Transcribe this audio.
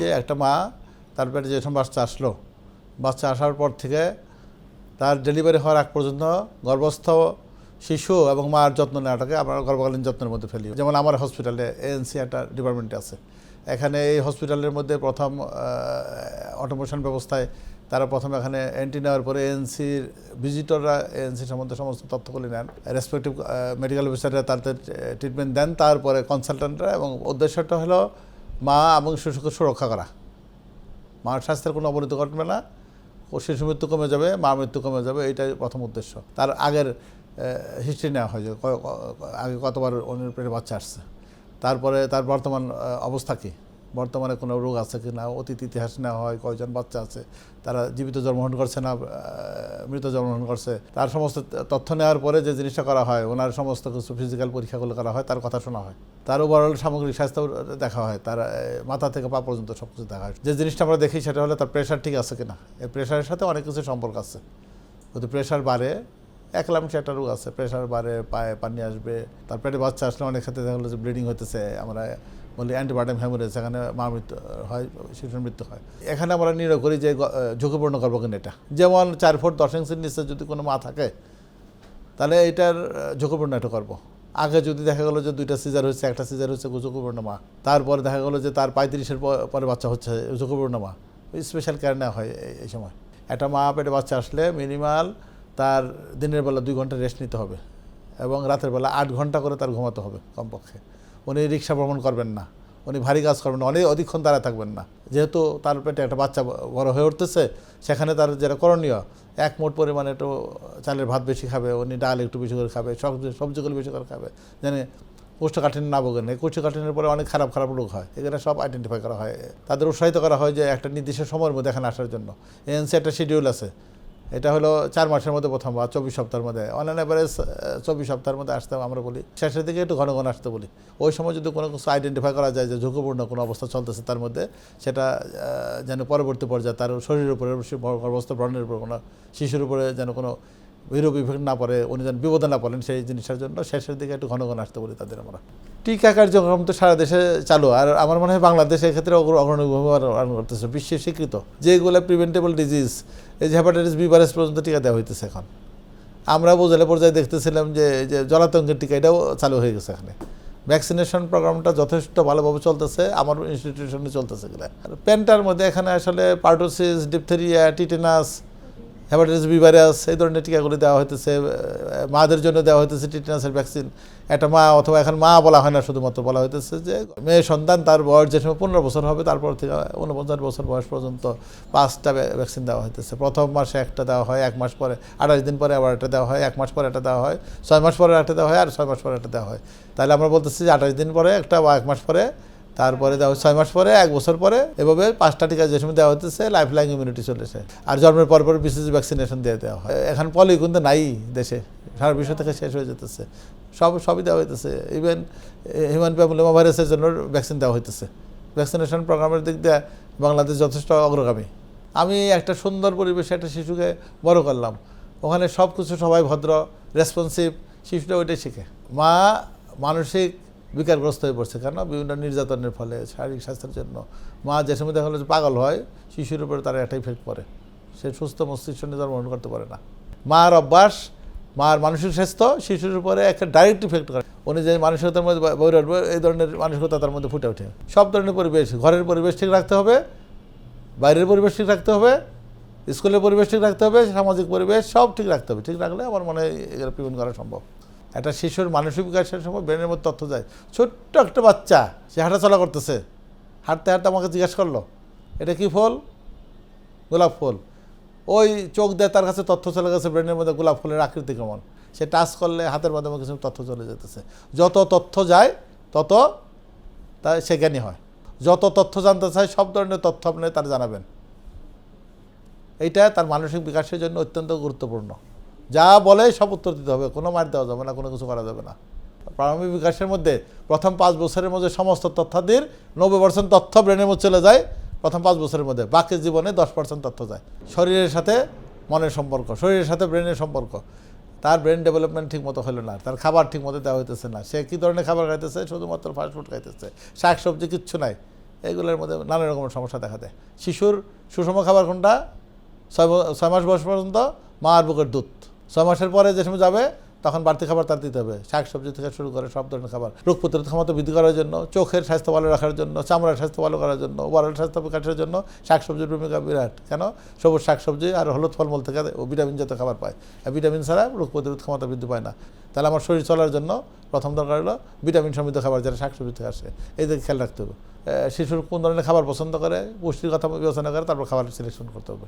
যে একটা মা, তার পেটে যে বাচ্চা আসলো, বাচ্চা আসার পর থেকে তার ডেলিভারি হওয়ার আগ পর্যন্ত গর্ভস্থ শিশু এবং মার যত্ন নেওয়াটাকে আমরা গর্ভকালীন যত্নের মধ্যে ফেলি। যেমন আমার হসপিটালে এএনসি একটা ডিপার্টমেন্টে আছে। এখানে এই হসপিটালের মধ্যে প্রথম অটোমেশন ব্যবস্থায় তারা প্রথমে এখানে এন্ট্রি নেওয়ার পরে এএনসির ভিজিটররা এএনসি সম্বন্ধে সমস্ত তথ্যগুলি নেন। রেসপেক্টিভ মেডিকেল অফিসাররা তাদের ট্রিটমেন্ট দেন। তারপরে কনসালটেন্টরা এবং উদ্দেশ্যটা হলো মা এবং শিশুকে সুরক্ষা করা। মার স্বাস্থ্যের কোনো অবনতি ঘটবে না। ও শিশু মৃত্যু কমে যাবে মা মৃত্যু কমে যাবে এইটাই প্রথম উদ্দেশ্য। তার আগের হিস্ট্রি নেওয়া হয় যে আগে কতবার অন্যের বাচ্চা আসছে। তারপরে তার বর্তমান অবস্থা কী? বর্তমানে কোনো রোগ আছে কি না, অতীত ইতিহাস নেওয়া হয়, কয়জন বাচ্চা আছে, তারা জীবিত জন্মগ্রহণ করছে না মৃত জন্মগ্রহণ করছে, তার সমস্ত তথ্য নেওয়ার পরে যে জিনিসটা করা হয়, ওনার সমস্ত কিছু ফিজিক্যাল পরীক্ষাগুলো করা হয়, তার কথা শোনা হয়। তার ওভারঅল সামগ্রিক স্বাস্থ্য দেখা হয়, তার মাথা থেকে পা পর্যন্ত সব কিছু দেখা হয়। যে জিনিসটা আমরা দেখি সেটা হলো তার প্রেশার ঠিক আছে কিনা। এই প্রেশারের সাথে অনেক কিছু সম্পর্ক আছে। যদি প্রেশার বাড়ে একলামসে একটা রোগ আছে প্রেশার বাড়ে, পায়ে পানি আসবে, তার পেটে বাচ্চা আসলে অনেক ক্ষেত্রে দেখা গেলো যে ব্লিডিং হতেছে আমরা বলি অ্যান্টিবায়োটিক হ্যামোরেজ এখানে মা মৃত্যু, হয়, শিশুর মৃত্যু হয়। এখানে আমরা নির্ণয় করি যে ঝুঁকিপূর্ণ ঝুঁকিপূর্ণ গর্ভকালীন এটা। যেমন চার ফুট দশ ইঞ্চির নিচে যদি কোনো মা থাকে, তাহলে এটার ঝুঁকিপূর্ণ একটা করব আগে যদি দেখা গেলো যে দুইটা সিজার হচ্ছে একটা সিজার হচ্ছে ঝুঁকিপূর্ণ মা। তারপরে দেখা গেলো যে তার পঁয়ত্রিশের পরে বাচ্চা হচ্ছে, ঝুঁকিপূর্ণ মা। স্পেশাল কেয়ার নেওয়া হয় এই সময়। একটা মা পেটে বাচ্চা আসলে মিনিমাল তার দিনের বেলা দুই ঘণ্টা রেস্ট নিতে হবে এবং রাতের বেলা আট ঘণ্টা করে তার ঘুমাতে হবে কমপক্ষে। উনি রিক্সা ভ্রমণ করবেন না, উনি ভারী কাজ করবেন না অনেক অধিকক্ষণ দাঁড়ায় থাকবেন না। যেহেতু তার পেটে একটা বাচ্চা বড় হয়ে উঠতেছে, সেখানে তার যেটা করণীয়, এক মোট পরিমাণে একটু চালের ভাত বেশি খাবে, উনি ডাল একটু বেশি করে খাবে সবজি সবজিগুলো বেশি করে খাবে জানে কোষ্ঠকাঠিন্য না ভোগেন। এই কোষ্ঠকাঠিন্যের পরে অনেক খারাপ খারাপ রোগ হয় এখানে সব আইডেন্টিফাই করা হয়। তাদের উৎসাহিত করা হয় যে একটা নির্দিষ্ট সময়ের মধ্যে এখানে আসার জন্য। এএনসি একটা শিডিউল আছে এটা হলো চার মাসের মধ্যে প্রথম বা চব্বিশ সপ্তাহের মধ্যে। অনলাইন অ্যাভারেজ চব্বিশ সপ্তাহের মধ্যে আসতে আমরা বলি। শেষের দিকে একটু ঘন ঘন আসতে বলি। ওই সময় যদি কোনো কিছু আইডেন্টিফাই করা যায় যে ঝুঁকিপূর্ণ কোনো অবস্থা চলতেছে তার মধ্যে, সেটা যেন পরবর্তী পর্যায়ে তার শরীরের উপরে গর্ভস্থ ব্রণের উপর কোনো, শিশুর উপরে যেন কোনো বিরূপ ইফেক্ট না পড়ে, উনি যেন বিপদে না পড়েন সেই জিনিসের জন্য শেষের দিকে একটু ঘন ঘন আসতে বলি তাদের আমরা। টিকা কার্যক্রম তো সারা দেশে চালু, আর আমার মনে হয় বাংলাদেশ এক্ষেত্রে অগ্র- অগ্রণী ভূমিকা পালন করতেছে, বিশ্বে স্বীকৃত। যেগুলো প্রিভেন্টেবল ডিজিজ এই যে হেপাটাইটিস বি ভাইরাস পর্যন্ত টিকা দেওয়া হইতেছে এখন। আমরা বোঝালে পর্যায়ে দেখতেছিলাম যে যে জলাতঙ্কের টিকা এটাও চালু হয়ে গেছে এখানে। ভ্যাকসিনেশন প্রোগ্রামটা যথেষ্ট ভালোভাবে চলতেছে, আমার ইনস্টিটিউশনে চলতেছে এগুলো। আর পেন্টার মধ্যে এখানে আসলে pertussis diphtheria tetanus hepatitis B virus এই ধরনের টিকাগুলি দেওয়া হইতেছে মাদের জন্য দেওয়া হইতেছে টিটেনাসের ভ্যাকসিন একটা মা অথবা এখন মা বলা হয় না, শুধুমাত্র বলা হইতেছে যে মেয়ে সন্তান তার বয়স যে সময় পনেরো বছর হবে, তারপর থেকে উনপঞ্চাশ বছর বয়স পর্যন্ত পাঁচটা ভ্যাকসিন দেওয়া হইতেছে। প্রথম মাসে একটা দেওয়া হয়, এক মাস পরে, আঠাশ দিন পরে আবার একটা দেওয়া হয়, এক মাস পরে একটা দেওয়া হয়, ছয় মাস পরে একটা দেওয়া হয়, আর ছয় মাস পরে একটা দেওয়া হয়। তাহলে আমরা বলতেছি যে আঠাশ দিন পরে একটা বা এক মাস পরে তারপরে দেওয়া ছয় মাস পরে, এক বছর পরে এভাবে পাঁচটা টিকা যে সময় দেওয়া হতেছে লাইফ লাইন ইমিউনিটি চলেছে। আর জন্মের পর পর বিশেষ ভ্যাকসিনেশন দিয়ে দেওয়া হয়। এখন পলি কিন্তু নাই দেশে, সারা বিশ্ব থেকে শেষ হয়ে যেতেছে। সব, সবই দেওয়া হইতেছে। ইভেন হিউম্যান প্যাপুলোমা ভাইরাসের জন্য ভ্যাকসিন দেওয়া হইতেছে। ভ্যাকসিনেশন প্রোগ্রামের দিক দিয়ে বাংলাদেশ যথেষ্ট অগ্রগামী। আমি একটা সুন্দর পরিবেশে একটা শিশুকে বড় করলাম। ওখানে সব কিছু সবাই ভদ্র রেসপন্সিভ শিশুটা ওইটাই শিখে। মা মানসিক বিকারগ্রস্ত হয়ে পড়ছে। কেন বিভিন্ন নির্যাতনের ফলে শারীরিক স্বাস্থ্যের জন্য মা যে সময় দেখা যে পাগল হয়, শিশুর উপরে তার একটা ইফেক্ট পড়ে। সে সুস্থ মস্তিষ্ক নিয়ে জন্মগ্রহণ করতে পারে না। মার অভ্যাস, মার মানসিক স্বাস্থ্য শিশুর উপরে একটা ডাইরেক্ট ইফেক্ট করে। উনি যে মানসিকতার মধ্যে উঠবে এই ধরনের মানসিকতা তার মধ্যে ফুটে ওঠে। সব ধরনের পরিবেশ, ঘরের পরিবেশ ঠিক রাখতে হবে, বাইরের পরিবেশ ঠিক রাখতে হবে, স্কুলের পরিবেশ ঠিক রাখতে হবে, সামাজিক পরিবেশ সব ঠিক রাখতে হবে। ঠিক রাখলে আমার মনে হয় এগুলো প্রিভেন্ট করা সম্ভব। একটা শিশুর মানসিক বিকাশের সময় ব্রেনের মধ্যে তথ্য যায়। ছোট্ট একটা বাচ্চা, সে হাঁটাচলা করতেছে। হাঁটতে হাঁটতে আমাকে জিজ্ঞাসা করল, এটা কি ফল? গোলাপ ফুল। ওই চোখ দিয়ে তার কাছে তথ্য চলে গেছে ব্রেনের মধ্যে গোলাপ ফুলের আকৃতি কেমন। সে টাচ করলে হাতের মাধ্যমে কিছু তথ্য চলে যেতেছে। যত তথ্য যায়, তত তা সে জ্ঞানী হয়। যত তথ্য জানতে চায়, সব ধরনের তথ্য আপনি তার জানাবেন। এইটা তার মানসিক বিকাশের জন্য অত্যন্ত গুরুত্বপূর্ণ। যা বলে সব উত্তর দিতে হবে, কোনো মার দেওয়া যাবে না, কোনো কিছু করা যাবে না। প্রারম্ভিক বিকাশের মধ্যে প্রথম পাঁচ বছরের মধ্যে সমস্ত তথ্যাদির নব্বই পার্সেন্ট তথ্য ব্রেনের মধ্যে চলে যায়, প্রথম পাঁচ বছরের মধ্যে। বাকি জীবনে দশ পার্সেন্ট তথ্য যায়। শরীরের সাথে মনের সম্পর্ক, শরীরের সাথে ব্রেনের সম্পর্ক। তার ব্রেন ডেভেলপমেন্ট ঠিক মতো হলো না, তার খাবার ঠিক মতো দেওয়া হইতেছে না। সে কী ধরনের খাবার খাইতেছে? শুধুমাত্র ফাস্টফুড খাইতেছে। শাক, সবজি কিচ্ছু নাই। এগুলোর মধ্যে নানা রকমের সমস্যা দেখা দেয়। শিশুর সুষম খাবার কোনটা? ছয় ছয় মাস বয়স পর্যন্ত মা আর বুকের দুধ। ছয় মাসের পরে যে সময় যাবে, তখন বাড়তি খাবার তার দিতে হবে। শাক সবজি থেকে শুরু করে সব ধরনের খাবার। রোগ প্রতিরোধ ক্ষমতা বৃদ্ধি করার জন্য, চোখের স্বাস্থ্য ভালো রাখার জন্য, চামড়ার স্বাস্থ্য ভালো করার জন্য ওয়ারের স্বাস্থ্য বিকাশের জন্য শাকসবজির ভূমিকা বিরাট। কেন? সবুজ শাকসবজি আর হলুদ ফলমূল থেকে ও ভিটামিন জাতীয় খাবার পায়। আর ভিটামিন ছাড়া রোগ প্রতিরোধ ক্ষমতা বৃদ্ধি পায় না। তাহলে আমার শরীর চলার জন্য প্রথম দরকার হলো ভিটামিন সমৃদ্ধ খাবার যেটা শাকসবজি থেকে আসে। এই দিকে খেয়াল রাখতে হবে। শিশুর কোন ধরনের খাবার পছন্দ করে পুষ্টির কথা বিবেচনা করে তারপর খাবার সিলেকশন করতে হবে।